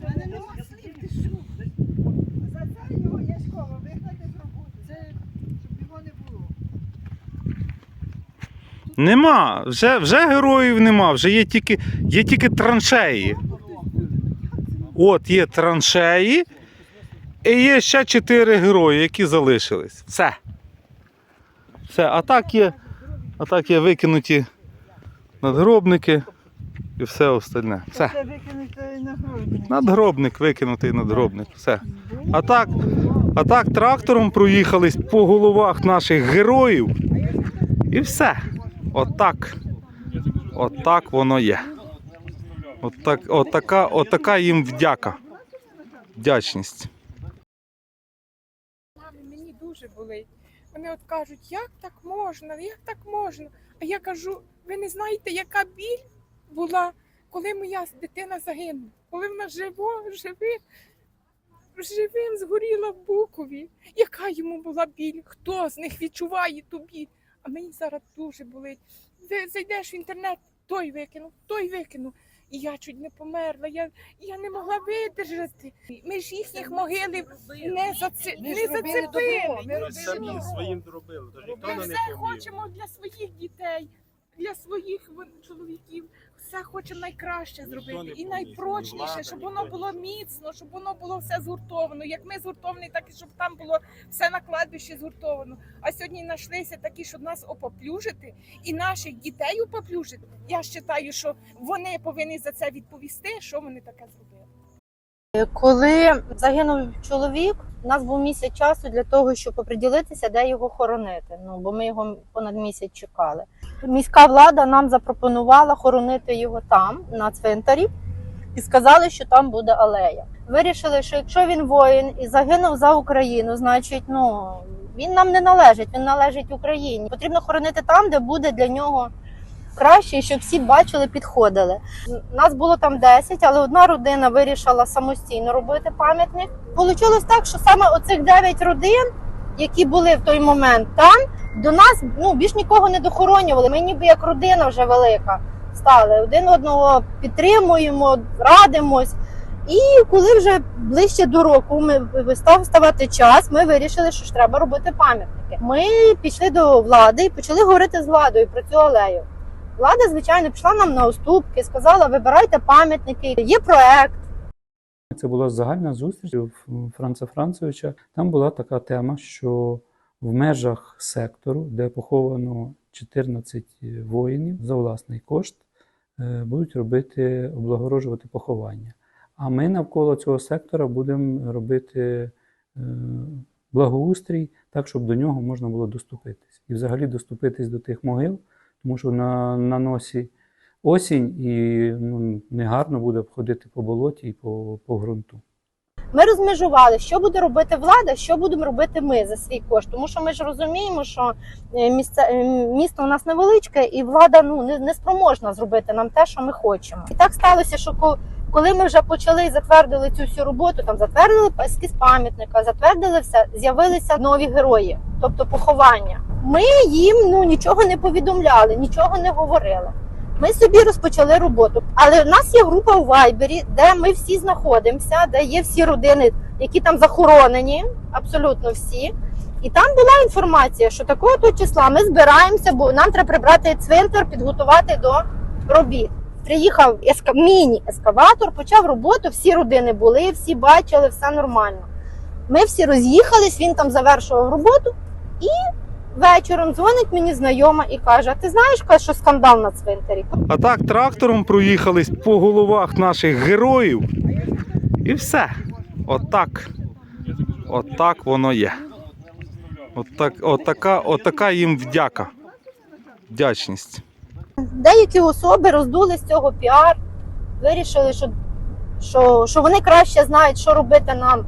мене нема слів, ти що? За це його Яшкова вигнати з роботи. Це Щоб його не було. Нема. Вже, вже героїв нема, вже є тільки, є тільки траншеї. От є траншеї. І є ще чотири герої, які залишились. Все. Все. А так є, а так є викинуті надгробники і все остальне. Все. Це викинути на. Надгробник викинутий надгробник. Все. А так, а так трактором проїхались по головах наших героїв. І все. Отак. Отак воно є. Отак, отака, отака їм вдяка. Вдячність. мені дуже болить. Вони от кажуть, як так можна, як так можна? А я кажу, ви не знаєте, яка біль була, коли моя дитина загинула, коли вона живо, живим, живим згоріла в Букові. Яка йому була біль? Хто з них відчуває ту біль? А мені зараз дуже болить. Ти зайдеш в інтернет, той викинув, той викинув. І я чуть не померла, я, я не могла видержати. Ми ж їхніх могили не, заці... Ми не зацепили. ми самі своїм зробили, Ми все хочемо для своїх дітей, для своїх чоловіків. Все хочемо найкраще зробити і найпрочніше, влада, щоб воно було міцно, щоб воно було все згуртовано. Як ми згуртовані, так і щоб там було все на кладбищі згуртовано. А сьогодні знайшлися такі, щоб нас опоплюжити і наших дітей опоплюжити. Я вважаю, що вони повинні за це відповісти, що вони таке зробили. Коли загинув чоловік, у нас був місяць часу для того, щоб оприділитися, де його хоронити. Ну бо ми його понад місяць чекали. Міська влада нам запропонувала хоронити його там, на цвинтарі, і сказали, що там буде алея. Вирішили, що якщо він воїн і загинув за Україну, значить, ну він нам не належить, він належить Україні. Потрібно хоронити там, де буде для нього краще, щоб всі бачили, підходили. Нас було там 10, але одна родина вирішила самостійно робити пам'ятник. Получилось так, що саме оцих 9 родин, які були в той момент там, до нас ну більш нікого не дохоронювали. Ми ніби як родина вже велика стали. Один одного підтримуємо, радимось. І коли вже ближче до року ми став ставати час, ми вирішили, що ж треба робити пам'ятники. Ми пішли до влади і почали говорити з владою про цю алею. Влада, звичайно, пішла нам на уступки, сказала: вибирайте пам'ятники, є проект. Це була загальна зустріч Франца Францевича. Там була така тема, що в межах сектору, де поховано 14 воїнів за власний кошт, е, будуть робити облагороджувати поховання. А ми навколо цього сектора будемо робити е, благоустрій так, щоб до нього можна було доступитись. І взагалі доступитись до тих могил, тому що на, на носі осінь і ну, негарно буде обходити по болоті і по, по ґрунту. Ми розмежували, що буде робити влада, що будемо робити ми за свій кошт. Тому що ми ж розуміємо, що е, місце, е, місто у нас невеличке, і влада ну не, не спроможна зробити нам те, що ми хочемо. І так сталося, що коли ми вже почали і затвердили цю всю роботу, там затвердили ескіз пам'ятника, затвердили все, з'явилися нові герої, тобто поховання. Ми їм ну нічого не повідомляли, нічого не говорили. Ми собі розпочали роботу. Але в нас є група у Вайбері, де ми всі знаходимося, де є всі родини, які там захоронені, абсолютно всі. І там була інформація, що такого то числа ми збираємося, бо нам треба прибрати цвинтар, підготувати до робіт. Приїхав еска... міні-ескаватор, почав роботу, всі родини були, всі бачили, все нормально. Ми всі роз'їхались, він там завершував роботу і вечором дзвонить мені знайома і каже: А ти знаєш, що скандал на цвинтарі? А так трактором проїхались по головах наших героїв. І все. Отак. Отак воно є. Отак, отака, отака їм вдяка. Вдячність. Деякі особи роздули з цього піар, вирішили, що, що, що вони краще знають, що робити нам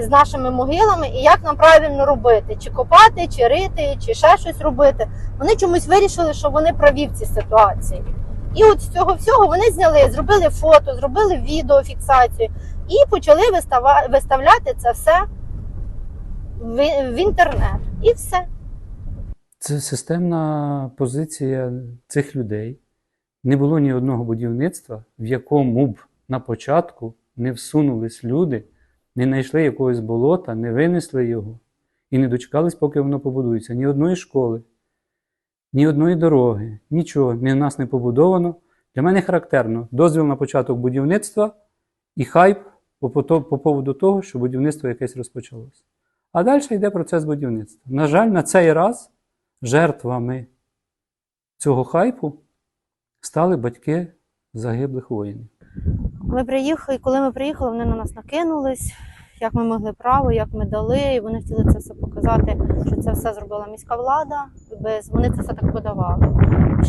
з нашими могилами і як нам правильно робити: чи копати, чи рити, чи ще щось робити. Вони чомусь вирішили, що вони праві в цій ситуації. І от з цього всього вони зняли, зробили фото, зробили відеофіксацію і почали вистава, виставляти це все в, в інтернет. І все. Це системна позиція цих людей. Не було ні одного будівництва, в якому б на початку не всунулись люди, не знайшли якогось болота, не винесли його і не дочекались, поки воно побудується. Ні одної школи, ні одної дороги, нічого ні в нас не побудовано. Для мене характерно дозвіл на початок будівництва і хайп по, по, по поводу того, що будівництво якесь розпочалося. А далі йде процес будівництва. На жаль, на цей раз жертвами цього хайпу стали батьки загиблих воїнів. Ми приїхали, коли ми приїхали, вони на нас накинулись, як ми могли право, як ми дали, і вони хотіли це все показати, що це все зробила міська влада. Без вони це все так подавали.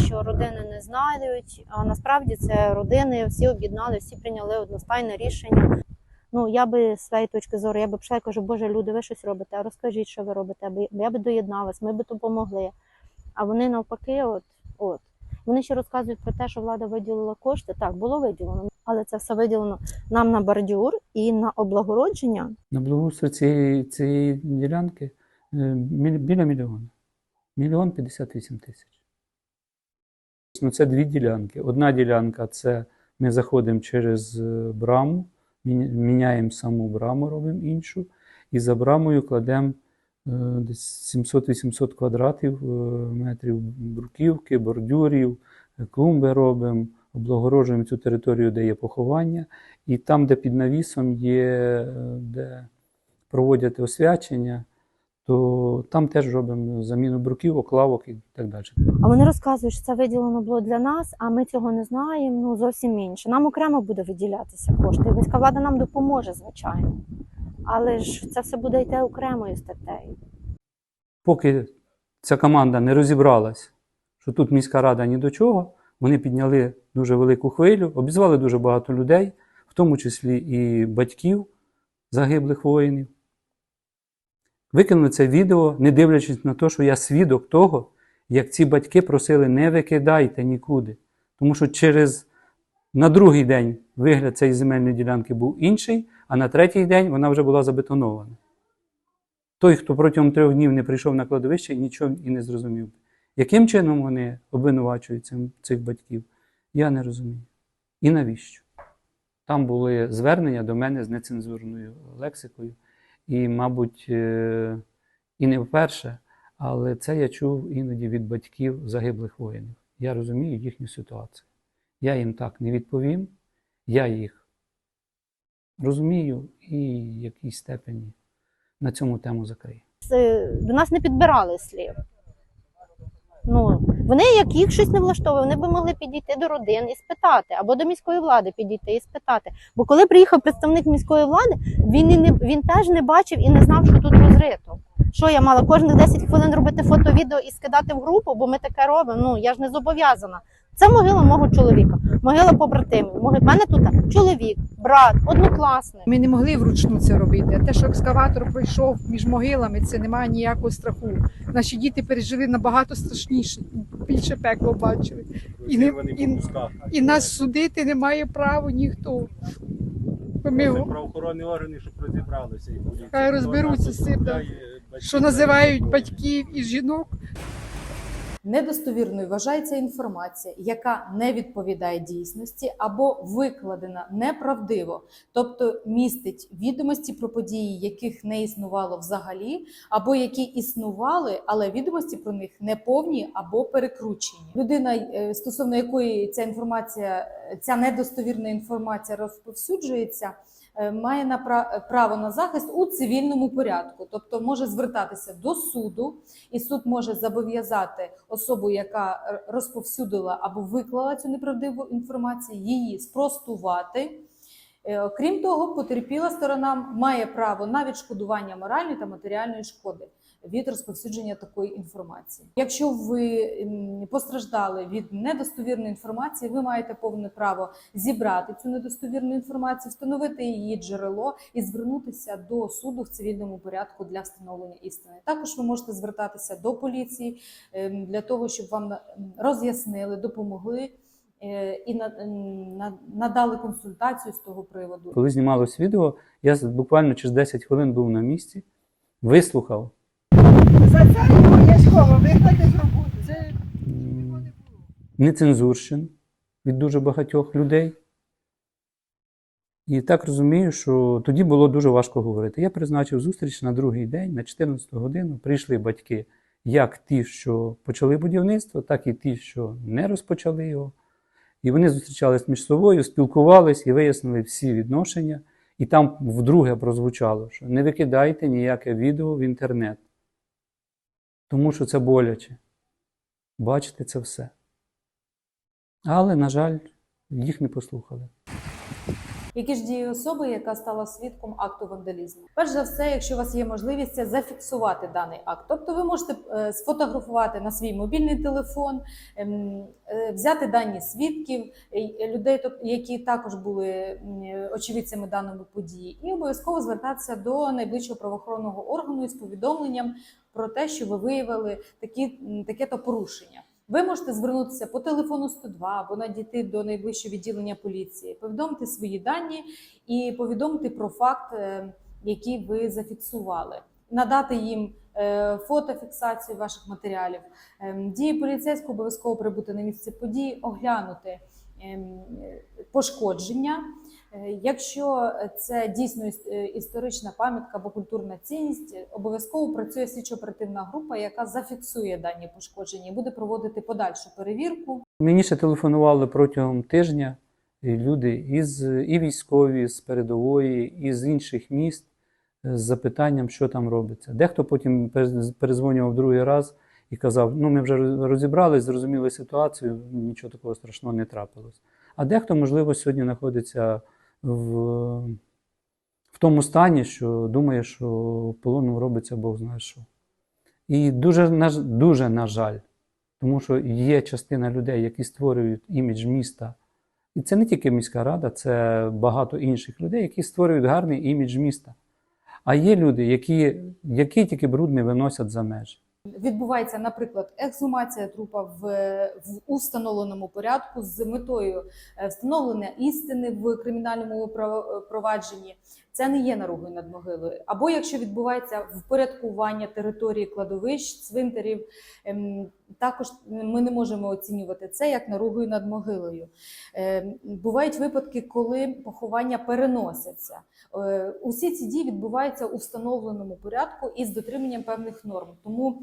Що родини не знайдуть, а насправді це родини, всі об'єднали, всі прийняли одностайне рішення. Ну я би з своєї точки зору, я би прийшла і кажу, Боже, люди, ви щось робите, розкажіть, що ви робите, я би доєдналась, ми би допомогли. А вони навпаки, от, от. Вони ще розказують про те, що влада виділила кошти. Так, було виділено, але це все виділено нам на бордюр і на облагородження. На благоустрій цієї, цієї ділянки е, біля мільйона. Мільйон 58 тисяч. Ну, це дві ділянки. Одна ділянка це ми заходимо через е, браму, міняємо саму браму, робимо іншу, і за брамою кладемо десь 700-800 квадратів е, метрів бруківки, бордюрів, е, клумби робимо, облагороджуємо цю територію, де є поховання. І там, де під навісом є, е, де проводять освячення, то там теж робимо заміну бруківок, лавок і так далі. А вони розказують, що це виділено було для нас, а ми цього не знаємо. Ну зовсім інше. Нам окремо буде виділятися кошти. Міська влада нам допоможе, звичайно. Але ж це все буде йти окремою статтею. Поки ця команда не розібралась, що тут міська рада ні до чого, вони підняли дуже велику хвилю, обізвали дуже багато людей, в тому числі і батьків загиблих воїнів. Викинули це відео, не дивлячись на те, що я свідок того, як ці батьки просили не викидайте нікуди. Тому що через на другий день вигляд цієї земельної ділянки був інший, а на третій день вона вже була забетонована. Той, хто протягом трьох днів не прийшов на кладовище, нічого і не зрозумів. Яким чином вони обвинувачують цих батьків, я не розумію. І навіщо? Там були звернення до мене з нецензурною лексикою, і, мабуть, е, і не вперше, але це я чув іноді від батьків загиблих воїнів. Я розумію їхню ситуацію. Я їм так не відповім, я їх розумію і в якійсь степені на цьому тему закрию. До нас не підбирали слів. Ну, вони, як їх щось не влаштовує, вони би могли підійти до родин і спитати, або до міської влади підійти і спитати. Бо коли приїхав представник міської влади, він і не він теж не бачив і не знав, що тут розрито. Що я мала кожних 10 хвилин робити фото-відео і скидати в групу, бо ми таке робимо. Ну я ж не зобов'язана. Це могила мого чоловіка, могила побратимів. В мене тут чоловік, брат, однокласник. Ми не могли вручну це робити. А те, що екскаватор пройшов між могилами, це немає ніякого страху. Наші діти пережили набагато страшніше, більше пекло бачили. І, не, і, і нас судити не має права ніхто. Ми, Це правоохоронні органи, щоб розібралися і. Хай розберуться з цим, що називають батьків і жінок. Недостовірною вважається інформація, яка не відповідає дійсності або викладена неправдиво, тобто містить відомості про події, яких не існувало взагалі, або які існували, але відомості про них не повні або перекручені. Людина, е, стосовно якої ця інформація, ця недостовірна інформація розповсюджується. Е, Має на право на захист у цивільному порядку, тобто може звертатися до суду, і суд може зобов'язати особу, яка розповсюдила або виклала цю неправдиву інформацію, її спростувати. Е, Крім того, потерпіла сторона має право на відшкодування моральної та матеріальної шкоди від розповсюдження такої інформації. Якщо ви постраждали від недостовірної інформації, ви маєте повне право зібрати цю недостовірну інформацію, встановити її джерело і звернутися до суду в цивільному порядку для встановлення істини. Також ви можете звертатися до поліції ем, для того, щоб вам роз'яснили, допомогли е, і на- на- надали консультацію з того приводу. Коли знімалось відео, я буквально через 10 хвилин був на місці, вислухав За це його Яшкова вигнати з роботи. Це нецензурщин від дуже багатьох людей. І так розумію, що тоді було дуже важко говорити. Я призначив зустріч на другий день, на 14 годину. Прийшли батьки, як ті, що почали будівництво, так і ті, що не розпочали його. І вони зустрічались між собою, спілкувались і вияснили всі відношення. І там вдруге прозвучало, що не викидайте ніяке відео в інтернет, тому що це боляче. Бачите це все. Але, на жаль, їх не послухали. Які ж дії особи, яка стала свідком акту вандалізму? Перш за все, якщо у вас є можливість, це зафіксувати даний акт. Тобто ви можете е, сфотографувати на свій мобільний телефон, ем, е, взяти дані свідків, е, людей, які також були очевидцями даної події, і обов'язково звертатися до найближчого правоохоронного органу із повідомленням про те, що ви виявили такі, таке-то порушення. Ви можете звернутися по телефону 102 або надійти до найближчого відділення поліції, повідомити свої дані і повідомити про факт, е, який ви зафіксували, надати їм е, фотофіксацію ваших матеріалів. Ем, Дії поліцейського обов'язково прибути на місце події, оглянути ем, е, пошкодження. Е, Якщо це дійсно е, історична пам'ятка або культурна цінність, обов'язково працює слідчо-оперативна група, яка зафіксує дані пошкодження і буде проводити подальшу перевірку. Мені ще телефонували протягом тижня люди із і військові з передової, і з інших міст е, з запитанням, що там робиться. Дехто потім перез- перезвонював другий раз і казав: ну ми вже роз- розібрались, зрозуміли ситуацію, нічого такого страшного не трапилось. А дехто, можливо, сьогодні знаходиться в, в тому стані, що думає, що полоном робиться Бог знає що. І дуже, на дуже на жаль. Тому що є частина людей, які створюють імідж міста. І це не тільки міська рада, це багато інших людей, які створюють гарний імідж міста. А є люди, які, які тільки бруд не виносять за межі. Відбувається, наприклад, ексгумація трупа в, в установленому порядку з метою е, встановлення істини в кримінальному право- провадженні. Це не є наругою над могилою. Або якщо відбувається впорядкування території кладовищ, цвинтарів, ем, також ми не можемо оцінювати це як наругою над могилою. Ем, Бувають випадки, коли поховання переносяться. Е, Усі ці дії відбуваються у встановленому порядку із дотриманням певних норм. Тому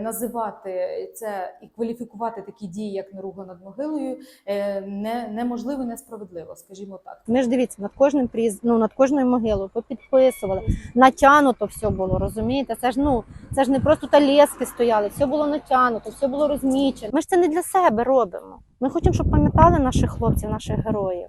називати це і кваліфікувати такі дії, як наруга над могилою, е, не, неможливо несправедливо, скажімо так. Ми ж дивіться, над кожним пріз... ну, над кожною могилою попідписували. Натягнуто все було, розумієте? Це ж ну це ж не просто талески стояли, все було натягнуто, все було розмічено. Ми ж це не для себе робимо. Ми хочемо, щоб пам'ятали наших хлопців, наших героїв.